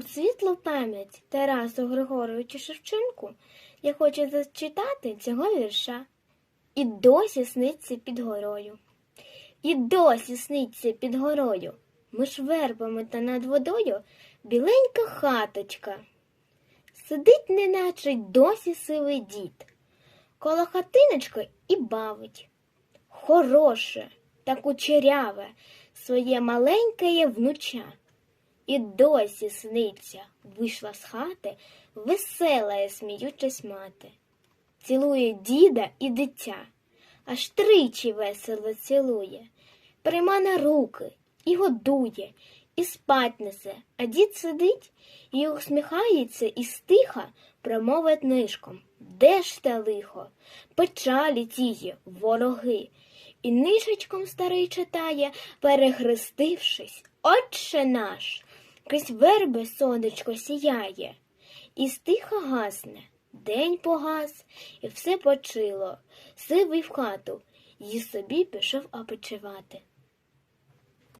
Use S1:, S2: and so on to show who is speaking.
S1: У світлу пам'ять Тарасу Григоровичу Шевченку я хочу зачитати цього вірша. І досі сниться під горою. І досі сниться під горою. Між вербами та над водою біленька хаточка. Сидить, неначе досі сивий дід. Коло хатиночки і бавить. Хороше та кучеряве своє маленьке внуча. І досі сниться, вийшла з хати, весела, сміючась мати. Цілує діда і дитя, аж тричі весело цілує, прийма на руки і годує, і спать несе, а дід сидить і усміхається і стиха промовить нишком. Де ж те лихо? Печалі тії, вороги. І нишечком старий читає, перехрестившись, Отче наш, крізь верби сонечко сіяє, і стиха гасне, день погас, і все почило, сивий в хату, і собі пішов опочивати.